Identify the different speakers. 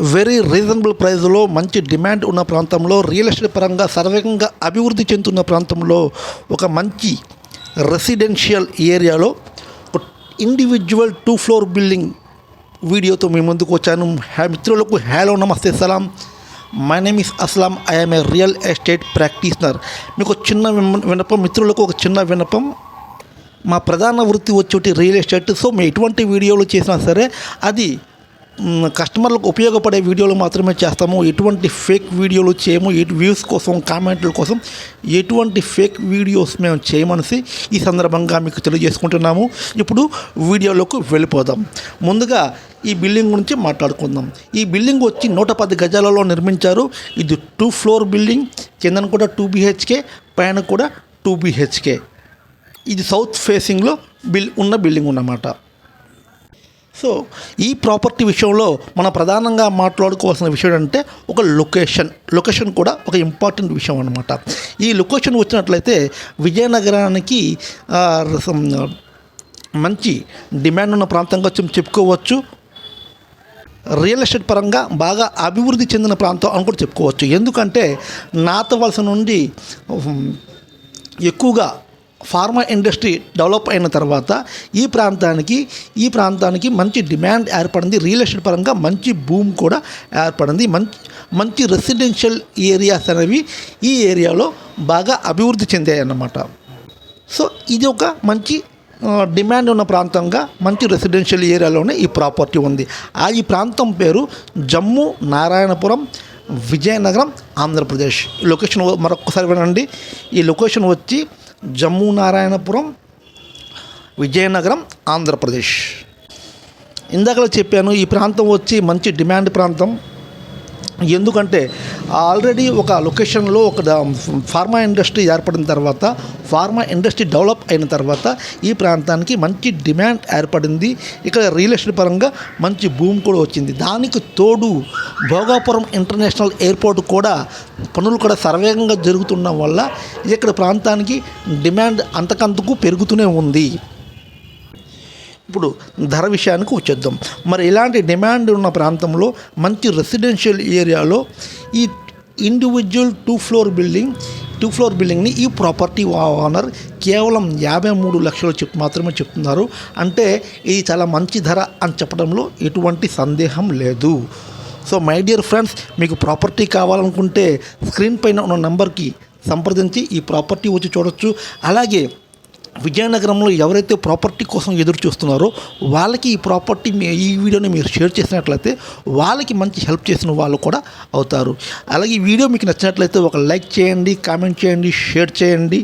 Speaker 1: Very reasonable ప్రైస్లో మంచి demand ఉన్న ప్రాంతంలో రియల్ ఎస్టేట్ పరంగా సర్వేగంగా అభివృద్ధి చెందుతున్న ప్రాంతంలో ఒక మంచి రెసిడెన్షియల్ ఏరియాలో ఒక ఇండివిజువల్ టూ ఫ్లోర్ బిల్డింగ్ వీడియోతో మీ ముందుకు వచ్చాను. హ్యా మిత్రులకు హలో నమస్తే సలాం. My name is Aslam I'm a real estate practitioner మీకు చిన్న వినపం విన్నపం మిత్రులకు ఒక చిన్న విన్నపం మా ప్రధాన వృత్తి వచ్చేటి రియల్ ఎస్టేట్ సో మేము ఎటువంటి వీడియోలు చేసినా సరే అది కస్టమర్లకు ఉపయోగపడే వీడియోలు మాత్రమే చేస్తాము. ఎటువంటి ఫేక్ వీడియోలు చేయము. వ్యూస్ కోసం కామెంట్ల కోసం ఎటువంటి ఫేక్ వీడియోస్ మేము చేయమనిసి ఈ సందర్భంగా మీకు తెలియజేసుకుంటున్నాము. ఇప్పుడు వీడియోలోకి వెళ్ళిపోదాం. ముందుగా ఈ బిల్డింగ్ గురించి మాట్లాడుకుందాం. ఈ బిల్డింగ్ వచ్చి నూట పది గజాలలో నిర్మించారు. ఇది టూ ఫ్లోర్ బిల్డింగ్. కిందన కూడా టూ బీహెచ్కే పైన కూడా టూ బీహెచ్కే. ఇది సౌత్ ఫేసింగ్లో బిల్ ఉన్న బిల్డింగ్ ఉన్నమాట సో ఈ ప్రాపర్టీ విషయంలో మనం ప్రధానంగా మాట్లాడుకోవాల్సిన విషయం అంటే ఒక లొకేషన్. లొకేషన్ కూడా ఒక ఇంపార్టెంట్ విషయం అనమాట ఈ లొకేషన్ వచ్చినట్లయితే విజయనగరానికి మంచి డిమాండ్ ఉన్న ప్రాంతంగా చెప్- చెప్పుకోవచ్చు. రియల్ ఎస్టేట్ పరంగా బాగా అభివృద్ధి చెందిన ప్రాంతం అని కూడా చెప్పుకోవచ్చు. ఎందుకంటే నాతవలస నుండి ఎక్కువగా ఫార్మా ఇండస్ట్రీ డెవలప్ అయిన తర్వాత ఈ ప్రాంతానికి ఈ ప్రాంతానికి మంచి డిమాండ్ ఏర్పడింది. రియల్ ఎస్టేట్ పరంగా మంచి భూమి కూడా ఏర్పడింది. మంచి మంచి రెసిడెన్షియల్ ఏరియాస్ అనేవి ఈ ఏరియాలో బాగా అభివృద్ధి చెందాయి అన్నమాట సో ఇది ఒక మంచి డిమాండ్ ఉన్న ప్రాంతంగా మంచి రెసిడెన్షియల్ ఏరియాలోనే ఈ ప్రాపర్టీ ఉంది. ఆ ఈ ప్రాంతం పేరు జమ్మూ నారాయణపురం విజయనగరం ఆంధ్రప్రదేశ్. ఈ లొకేషన్ మరొకసారి వినండి. ఈ లొకేషన్ వచ్చి జమ్మూ నారాయణపురం విజయనగరం ఆంధ్రప్రదేశ్. ఇందాకలో చెప్పాను ఈ ప్రాంతం వచ్చి మంచి డిమాండ్ ప్రాంతం. ఎందుకంటే ఆల్రెడీ ఒక లొకేషన్లో ఒక ఫార్మా ఇండస్ట్రీ ఏర్పడిన తర్వాత ఫార్మా ఇండస్ట్రీ డెవలప్ అయిన తర్వాత ఈ ప్రాంతానికి మంచి డిమాండ్ ఏర్పడింది. ఇక్కడ రియల్ ఎస్టేట్ పరంగా మంచి భూమి కూడా వచ్చింది. దానికి తోడు భోగాపురం ఇంటర్నేషనల్ ఎయిర్పోర్ట్ కూడా పనులు కూడా సర్వేగంగా జరుగుతుండడం వల్ల ఇక్కడ ప్రాంతానికి డిమాండ్ అంతకంతకు పెరుగుతూనే ఉంది. ఇప్పుడు ధర విషయానికి వచ్చేద్దాం. మరి ఇలాంటి డిమాండ్ ఉన్న ప్రాంతంలో మంచి రెసిడెన్షియల్ ఏరియాలో ఈ individual two floor building two floor బిల్డింగ్ని ఈ ప్రాపర్టీ ఓనర్ కేవలం యాభై మూడు లక్షలు చెప్ మాత్రమే చెప్తున్నారు. అంటే ఇది చాలా మంచి ధర అని చెప్పడంలో ఎటువంటి సందేహం లేదు. సో మై డియర్ ఫ్రెండ్స్ మీకు ప్రాపర్టీ కావాలనుకుంటే స్క్రీన్ పైన ఉన్న నెంబర్కి సంప్రదించి ఈ ప్రాపర్టీ వచ్చి చూడొచ్చు. అలాగే విజయనగరంలో ఎవరైతే ప్రాపర్టీ కోసం ఎదురు చూస్తున్నారో వాళ్ళకి ఈ ప్రాపర్టీ మీ ఈ వీడియోని మీరు షేర్ చేసినట్లయితే వాళ్ళకి మంచి హెల్ప్ చేసిన వాళ్ళు కూడా అవుతారు. అలాగే ఈ వీడియో మీకు నచ్చినట్లయితే ఒక లైక్ చేయండి కామెంట్ చేయండి షేర్ చేయండి.